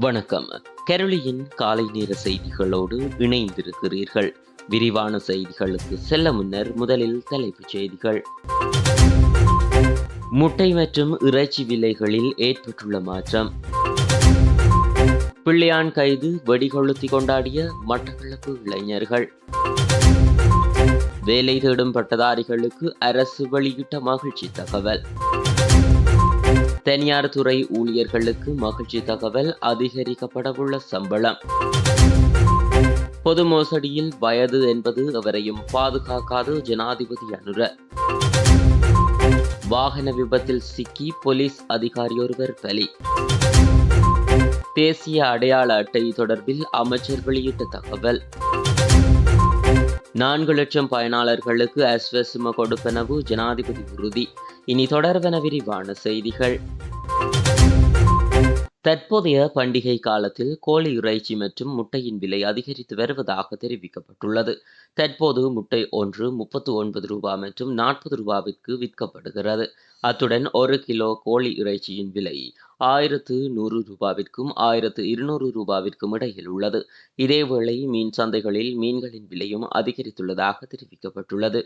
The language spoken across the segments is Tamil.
வணக்கம். கெரளியின் காலை நேர செய்திகளோடு இணைந்திருக்கிறீர்கள். விரிவான செய்திகளுக்கு செல்ல முன்னர் முதலில் தலைப்புச் செய்திகள். முட்டை மற்றும் இறைச்சி விலைகளில் ஏற்பட்டுள்ள மாற்றம். பிள்ளையான் கைது வெடிகொளுத்தி கொண்டாடிய மட்டக்களப்பு இளைஞர்கள். வேலை தேடும் பட்டதாரிகளுக்கு அரசு வெளியிட்ட மகிழ்ச்சி தகவல். தனியார் துறை ஊழியர்களுக்கு மகிழ்ச்சி தகவல் அதிகரிக்கப்படவுள்ள சம்பளம். பொது மோசடியில் வயது என்பது அவரையும் பாதுகாக்காது ஜனாதிபதி அனுர. வாகன விபத்தில் சிக்கி போலீஸ் அதிகாரியொருவர் பலி. தேசிய அடையாள அட்டை தொடர்பில் அமைச்சர் வெளியிட்ட தகவல். நான்கு லட்சம் பயனாளர்களுக்கு அஸ்வசும கொடுப்பனவு ஜனாதிபதி உறுதி. இனி தொடர்வன விரிவான செய்திகள். தற்போதைய பண்டிகை காலத்தில் கோழி இறைச்சி மற்றும் முட்டையின் விலை அதிகரித்து வருவதாக தெரிவிக்கப்பட்டுள்ளது. தற்போது முட்டை ஒன்று முப்பத்து ஒன்பது ரூபாய் மற்றும் நாற்பது ரூபாவிற்கு விற்கப்படுகிறது. அத்துடன் ஒரு கிலோ கோழி இறைச்சியின் விலை ஆயிரத்து நூறு ரூபாவிற்கும் ஆயிரத்து இருநூறு ரூபாவிற்கும் இடையில் உள்ளது. இதேவேளை மீன் சந்தைகளில் மீன்களின் விலையும் அதிகரித்துள்ளதாக தெரிவிக்கப்பட்டுள்ளது.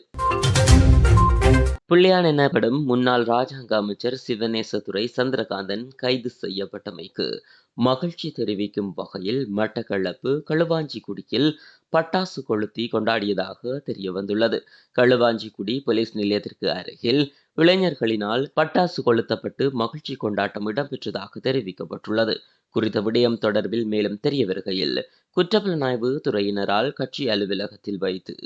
பிள்ளையான் எனப்படும் முன்னாள் ராஜாங்க அமைச்சர் சிவநேசதுரை சந்திரகாந்தன் கைது செய்யப்பட்டமைக்கு மகிழ்ச்சி தெரிவிக்கும் வகையில் மட்டக்களப்பு களுவாஞ்சிக்குடியில் பட்டாசு கொளுத்தி கொண்டாடியதாக தெரிய வந்துள்ளது களுவாஞ்சிக்குடி போலீஸ் நிலையத்திற்கு அருகில் இளைஞர்களினால் பட்டாசு கொளுத்தப்பட்டு மகிழ்ச்சி கொண்டாட்டம் இடம்பெற்றதாக தெரிவிக்கப்பட்டுள்ளது. குறித்த விடயம் தொடர்பில் மேலும் தெரிய வருகையில் குற்றப்புலனாய்வு துறையினரால் கட்சி அலுவலகத்தில் வைத்து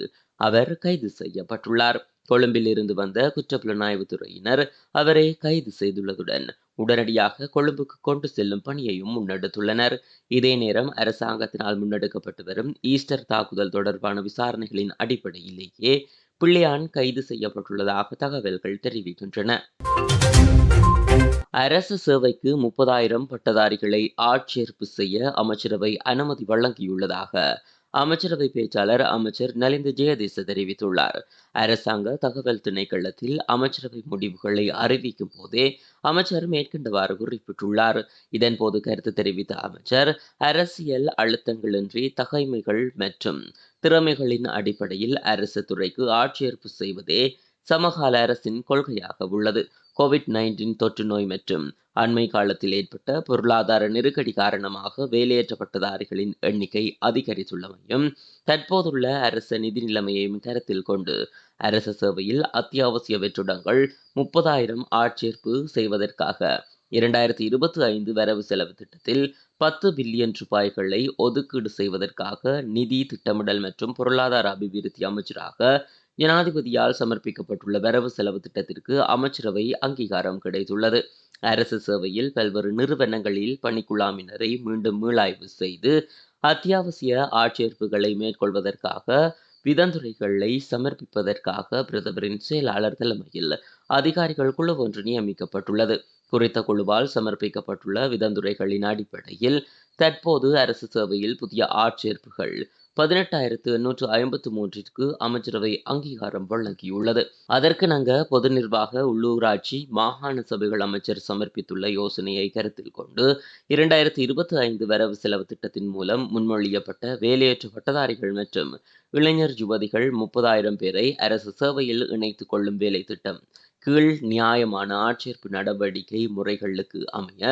அவர் கைது செய்யப்பட்டுள்ளார். கொழும்பில் இருந்து வந்த குற்றப்புலனாய்வு துறையினர் அவரை கைது செய்துள்ளதுடன் உடனடியாக கொழும்புக்கு கொண்டு செல்லும் பணியையும் முன்னெடுத்துள்ளனர். இதே நேரம் அரசாங்கத்தினால் முன்னெடுக்கப்பட்டு வரும் ஈஸ்டர் தாக்குதல் தொடர்பான விசாரணைகளின் அடிப்படையிலேயே பிள்ளையான் கைது செய்யப்பட்டுள்ளதாக தகவல்கள் தெரிவிக்கின்றன. அரசு சேவைக்கு முப்பதாயிரம் பட்டதாரிகளை ஆட்சேர்ப்பு செய்ய அமைச்சரவை அனுமதி வழங்கியுள்ளதாக அமைச்சரவை பேச்சாளர் அமைச்சர் நலிந்த ஜெயதேச தெரிவித்துள்ளார். அரசாங்க தகவல் திணைக்களத்தில் அமைச்சரவை முடிவுகளை அறிவிக்கும் போதே அமைச்சர் மேற்கண்டவாறு குறிப்பிட்டுள்ளார். இதன்போது கருத்து தெரிவித்த அமைச்சர் அரசியல் அழுத்தங்களின்றி தகைமைகள் மற்றும் திறமைகளின் அடிப்படையில் அரசு துறைக்கு ஆட்சேர்ப்பு செய்வதே சமகால அரசின் கொள்கையாக உள்ளது. கோவிட் நைன்டீன் தொற்று நோய் மற்றும் அண்மை காலத்தில் ஏற்பட்ட பொருளாதார நெருக்கடி காரணமாக வேலையேற்றப்பட்டதாரிகளின் எண்ணிக்கை அதிகரித்துள்ளமையும் தற்போதுள்ள அரச நிதி நிலைமையையும் கருத்தில் கொண்டு அரச சேவையில் அத்தியாவசிய வெற்றிடங்கள் முப்பதாயிரம் ஆட்சேர்ப்பு செய்வதற்காக இரண்டாயிரத்தி இருபத்தி ஐந்து வரவு செலவு திட்டத்தில் பத்து பில்லியன் ரூபாய்களை ஒதுக்கீடு செய்வதற்காக நிதி திட்டமிடல் மற்றும் பொருளாதார அபிவிருத்தி அமைச்சராக ஜனாதிபதியால் சமர்ப்பிக்கப்பட்டுள்ள வரவு செலவு திட்டத்திற்கு அமைச்சரவை அங்கீகாரம் கிடைத்துள்ளது. அரசு சேவையில் பல்வேறு நிறுவனங்களில் பணிக்குழாமினரை மீண்டும் மீளாய்வு செய்து அத்தியாவசிய ஆட்சேர்ப்புகளை மேற்கொள்வதற்காக விதந்துரைகளை சமர்ப்பிப்பதற்காக பிரதமரின் செயலாளர் தலைமையில் அதிகாரிகள் குழு ஒன்று நியமிக்கப்பட்டுள்ளது. குறித்த குழுவால் சமர்ப்பிக்கப்பட்டுள்ள விதந்துரைகளின் அடிப்படையில் தற்போது அரசு சேவையில் புதிய ஆட்சேர்ப்புகள் பதினெட்டாயிரத்து எண்ணூற்று ஐம்பத்து மூன்றிற்கு அமைச்சரவை அங்கீகாரம் வழங்கியுள்ளது. அதற்கு நாங்க பொது நிர்வாக உள்ளூராட்சி மாகாண சபைகள் அமைச்சர் சமர்ப்பித்துள்ள யோசனையை கருத்தில் கொண்டு இரண்டாயிரத்தி இருபத்தி ஐந்து வரவு செலவு திட்டத்தின் மூலம் முன்மொழியப்பட்ட வேலையற்ற பட்டதாரிகள் மற்றும் இளைஞர் யுவதிகள் முப்பதாயிரம் பேரை அரசு சேவையில் இணைத்துக் கொள்ளும் வேலை திட்டம் கீழ் நியாயமான ஆட்சேர்ப்பு நடவடிக்கை முறைகளுக்கு அமைய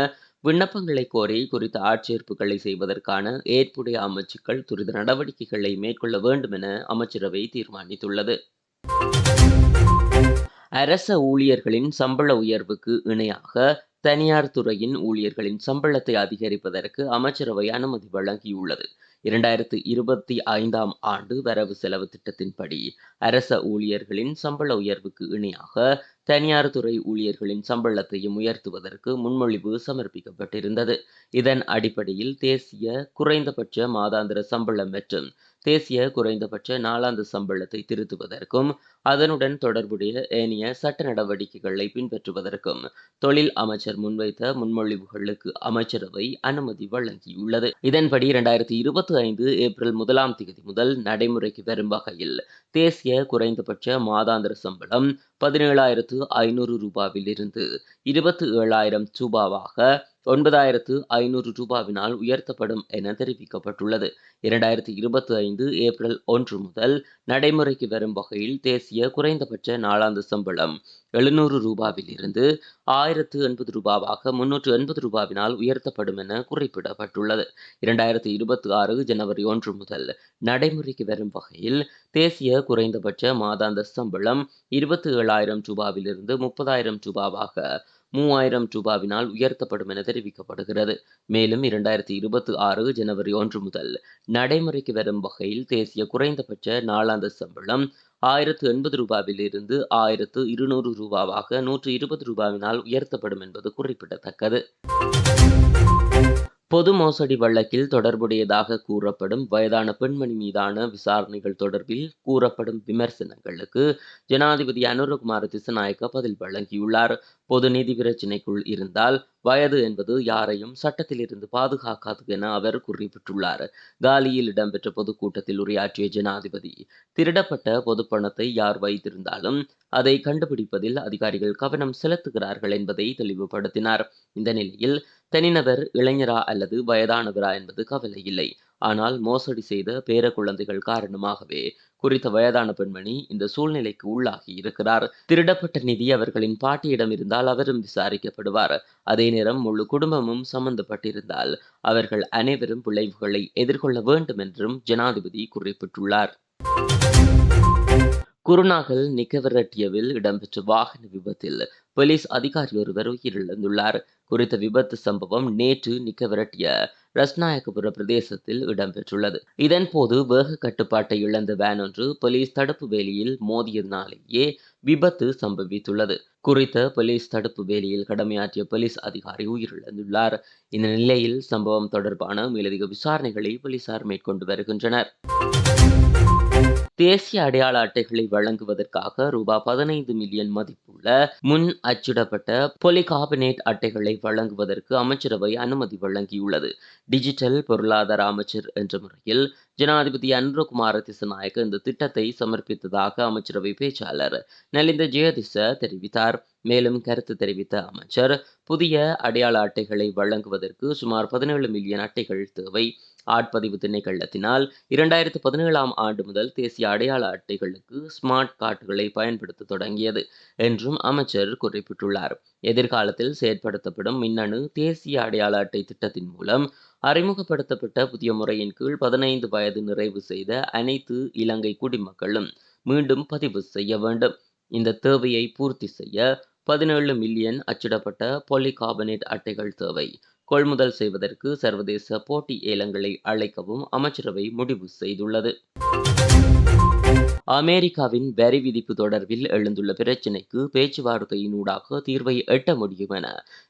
விண்ணப்பங்களை கோரி குறித்த ஆட்சேர்ப்புகளை செய்வதற்கான ஏற்புடைய அமைச்சுக்கள் துரித நடவடிக்கைகளை மேற்கொள்ள வேண்டும் என அமைச்சரவை தீர்மானித்துள்ளது. அரச ஊழியர்களின் சம்பள உயர்வுக்கு இணையாக தனியார் துறையின் ஊழியர்களின் சம்பளத்தை அதிகரிப்பதற்கு அமைச்சரவை அனுமதி வழங்கியுள்ளது. இரண்டாயிரத்து இருபத்தி ஐந்தாம் ஆண்டு வரவு செலவு திட்டத்தின்படி அரச ஊழியர்களின் சம்பள உயர்வுக்கு இணையாக தனியார் துறை ஊழியர்களின் சம்பளத்தையும் உயர்த்துவதற்கு முன்மொழிவு சமர்ப்பிக்கப்பட்டிருந்தது. இதன் அடிப்படையில் தேசிய குறைந்தபட்ச மாதாந்திர சம்பளம் மற்றும் தேசிய குறைந்தபட்ச நாளாந்து சம்பளத்தை திருத்துவதற்கும் அதனுடன் தொடர்புடைய ஏனைய சட்ட நடவடிக்கைகளை பின்பற்றுவதற்கும் தொழில் அமைச்சர் முன்வைத்த முன்மொழிவுகளுக்கு அமைச்சரவை அனுமதி வழங்கியுள்ளது. இதன்படி இரண்டாயிரத்தி இருபத்தி ஐந்து ஏப்ரல் முதலாம் தேதி முதல் நடைமுறைக்கு வரும் வகையில் தேசிய குறைந்தபட்ச மாதாந்திர சம்பளம் பதினேழாயிரத்து ஐநூறு ரூபாவிலிருந்து இருபத்தி ஏழாயிரம் ரூபாவாக ஒன்பதாயிரத்து ஐநூறு ரூபாவினால் உயர்த்தப்படும் என தெரிவிக்கப்பட்டுள்ளது. இரண்டாயிரத்தி இருபத்தி ஐந்து ஏப்ரல் ஒன்று முதல் நடைமுறைக்கு வரும் வகையில் தேசிய குறைந்தபட்ச நாளாந்த சம்பளம் எழுநூறு ரூபாவிலிருந்து ஆயிரத்து எண்பது ரூபாவாக முன்னூற்று எண்பது ரூபாவினால் உயர்த்தப்படும் என குறிப்பிடப்பட்டுள்ளது. இரண்டாயிரத்தி இருபத்தி ஆறு ஜனவரி ஒன்று முதல் நடைமுறைக்கு வரும் வகையில் தேசிய குறைந்தபட்ச மாதாந்த சம்பளம் இருபத்தி ஏழாயிரம் ரூபாவிலிருந்து முப்பதாயிரம் ரூபாவாக மூவாயிரம் ரூபாவினால் உயர்த்தப்படும் என தெரிவிக்கப்படுகிறது. மேலும் இரண்டாயிரத்தி இருபத்தி ஆறு ஜனவரி ஒன்று முதல் நடைமுறைக்கு வரும் வகையில் தேசிய குறைந்தபட்ச நாளாந்த சம்பளம் ஆயிரத்து எண்பது ரூபாவிலிருந்து ஆயிரத்து இருநூறு ரூபாவாக நூற்று இருபது ரூபாவினால் உயர்த்தப்படும் என்பது குறிப்பிடத்தக்கது. பொது மோசடி வழக்கில் தொடர்புடையதாக கூறப்படும் வயதான பெண்மணி மீதான விசாரணைகள் தொடர்பில் கூறப்படும் விமர்சனங்களுக்கு ஜனாதிபதி அனுரகுமார திசநாயக்க பதில் வழங்கியுள்ளார். பொது நீதி பிரச்சினைக்குள் இருந்தால் வயது என்பது யாரையும் சட்டத்திலிருந்து பாதுகாக்காது என அவர் குறிப்பிட்டுள்ளார். காலியில் இடம்பெற்ற பொதுக்கூட்டத்தில் உரையாற்றிய ஜனாதிபதி திருடப்பட்ட பொது பணத்தை யார் வைத்திருந்தாலும் அதை கண்டுபிடிப்பதில் அதிகாரிகள் கவனம் செலுத்துகிறார்கள் என்பதை தெளிவுபடுத்தினார். இந்த நிலையில் தனிநபர் இளைஞரா அல்லது வயதானவரா என்பது கவலை இல்லை. ஆனால் மோசடி செய்த பேர குழந்தைகள் காரணமாகவே குறித்த வயதான பெண்மணி இந்த சூழ்நிலைக்கு உள்ளாகி இருக்கிறார். திருடப்பட்ட நிதி அவர்களின் பாட்டியிடம் இருந்தால் அவரும் விசாரிக்கப்படுவார். அதே நேரம் முழு குடும்பமும் சம்பந்தப்பட்டிருந்தால் அவர்கள் அனைவரும் விளைவுகளை எதிர்கொள்ள வேண்டும் என்றும் ஜனாதிபதி குறிப்பிட்டுள்ளார். குருநாகல் நிக்கவரட்டியவில் இடம்பெற்ற வாகன விபத்தில் போலீஸ் அதிகாரி ஒருவர் உயிரிழந்துள்ளார். குறித்த விபத்து சம்பவம் நேற்று நிக்கவரட்டிய ரஸ்நாயகபுர பிரதேசத்தில் இடம்பெற்றுள்ளது. இதன்போது வேக கட்டுப்பாட்டை இழந்த வேன் ஒன்று போலீஸ் தடுப்பு வேலியில் மோதியதினாலேயே விபத்து சம்பவித்துள்ளது. குறித்த போலீஸ் தடுப்பு வேலியில் கடமையாற்றிய போலீஸ் அதிகாரி உயிரிழந்துள்ளார். இந்த நிலையில் சம்பவம் தொடர்பான மேலதிக விசாரணைகளை போலீசார் மேற்கொண்டு வருகின்றனர். தேசிய அடையாள அட்டைகளை வழங்குவதற்காக ரூபாய் பதினைந்து மில்லியன் மதிப்புள்ள முன் அச்சிடப்பட்ட பொலிகார்பனேட் அட்டைகளை வழங்குவதற்கு அமைச்சரவை அனுமதி வழங்கியுள்ளது. டிஜிட்டல் பொருளாதார அமைச்சர் என்ற முறையில் ஜனாதிபதி அனுரகுமார திசநாயக்க இந்த திட்டத்தை சமர்ப்பித்ததாக அமைச்சரவை பேச்சாளர் நலிந்த ஜெயதிச தெரிவித்தார். மேலும் கருத்து தெரிவித்த அமைச்சர் புதிய அடையாள அட்டைகளை வழங்குவதற்கு சுமார் பதினேழு மில்லியன் அட்டைகள் தேவை. ஆட்பதிவு திணைக்களத்தினால் இரண்டாயிரத்து பதினேழாம் ஆண்டு முதல் தேசிய அடையாள அட்டைகளுக்கு ஸ்மார்ட் கார்டுகளை பயன்படுத்த தொடங்கியது என்றும் அமைச்சர் குறிப்பிட்டுள்ளார். எதிர்காலத்தில் செயற்படுத்தப்படும் மின்னணு தேசிய அடையாள அட்டை திட்டத்தின் மூலம் அறிமுகப்படுத்தப்பட்ட புதிய முறையின் கீழ் பதினைந்து வயது நிறைவு செய்த அனைத்து இலங்கை குடிமக்களும் மீண்டும் பதிவு செய்ய வேண்டும். இந்த தேவையை பூர்த்தி செய்ய பதினேழு மில்லியன் அச்சிடப்பட்ட பாலிகார்பனேட் அட்டைகள் தேவை. கொள்முதல் செய்வதற்கு சர்வதேச போட்டி ஏலங்களை அழைக்கவும் அமைச்சரவை முடிவு செய்துள்ளது. அமெரிக்காவின் வரி விதிப்பு தொடர்பில் எழுந்துள்ள பிரச்சினைக்கு பேச்சுவார்த்தையினூடாக தீர்வை எட்ட முடியும் என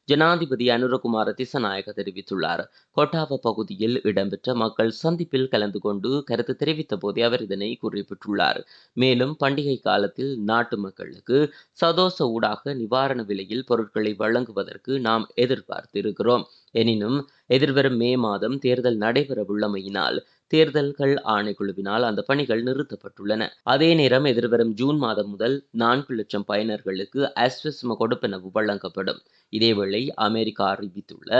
ஜனாதிபதி அனுரகுமார திசநாயக தெரிவித்துள்ளார். கொட்டாவ பகுதியில் இடம்பெற்ற மக்கள் சந்திப்பில் கலந்து கொண்டு கருத்து தெரிவித்த போதே அவர் இதனை குறிப்பிட்டுள்ளார். மேலும் பண்டிகை காலத்தில் நாட்டு மக்களுக்கு சதோச ஊடாக நிவாரண விலையில் பொருட்களை வழங்குவதற்கு நாம் எதிர்பார்த்திருக்கிறோம். எனினும் எதிர்வரும் மே மாதம் தேர்தல் நடைபெறவுள்ளமையினால் தேர்தல்கள் ஆணைக்குழுவினால் அந்த பணிகள் நிறுத்தப்பட்டுள்ளன. அதே நேரம் எதிர்வரும் ஜூன் மாதம் முதல் நான்கு லட்சம் பயனர்களுக்கு அஸ்வஸ்ம கொடுப்பனவு வழங்கப்படும். இதேவேளை அமெரிக்கா அறிவித்துள்ள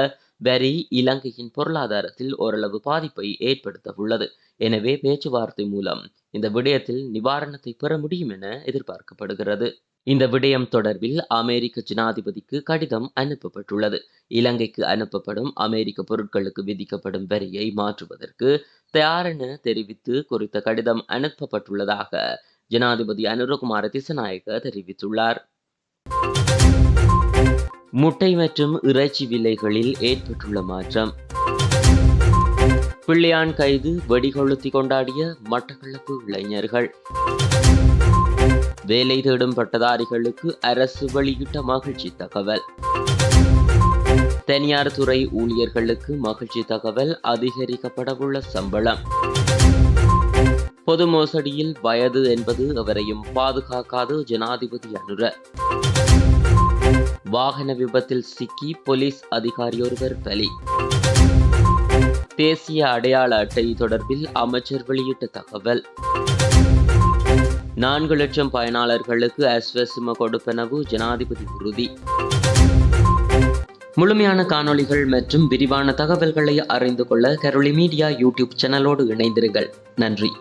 வரி இலங்கையின் பொருளாதாரத்தில் ஓரளவு பாதிப்பை ஏற்படுத்த உள்ளது எனவே பேச்சுவார்த்தை மூலம் இந்த விடயத்தில் நிவாரணத்தை பெற முடியும் என எதிர்பார்க்கப்படுகிறது. இந்த விடயம் தொடர்பில் அமெரிக்க ஜனாதிபதிக்கு கடிதம் அனுப்பப்பட்டுள்ளது. இலங்கைக்கு அனுப்பப்படும் அமெரிக்க பொருட்களுக்கு விதிக்கப்படும் வரியை மாற்றுவதற்கு தயாரென தெரிவித்து குறித்த கடிதம் அனுப்பப்பட்டுள்ளதாக ஜனாதிபதி அனுரகுமார திசநாயக தெரிவித்துள்ளார். முட்டை மற்றும் இறைச்சி விலைகளில் ஏற்பட்டுள்ள மாற்றம். பிள்ளையான் கைது வெடிகொளுத்தி கொண்டாடிய மட்டக்களப்பு இளைஞர்கள். வேலை தேடும் பட்டதாரிகளுக்கு அரசு வெளியிட்ட மகிழ்ச்சி தகவல். தனியார் துறை ஊழியர்களுக்கு மகிழ்ச்சி தகவல் அதிகரிக்கப்படவுள்ள சம்பளம். பொது மோசடியில் வயது என்பது அவரையும் பாதுகாக்காது ஜனாதிபதி அனுர. வாகன விபத்தில் சிக்கி போலீஸ் அதிகாரியொருவர் பலி. தேசிய அடையாள அட்டை தொடர்பில் அமைச்சர் வெளியிட்ட தகவல். நான்கு லட்சம் பயனாளர்களுக்கு அஸ்வசிம கொடுப்பனவு ஜனாதிபதி உறுதி. முழுமையான காணொளிகள் மற்றும் விரிவான தகவல்களை அறிந்து கொள்ள கரோலி மீடியா யூடியூப் சேனலோடு இணைந்திருங்கள். நன்றி.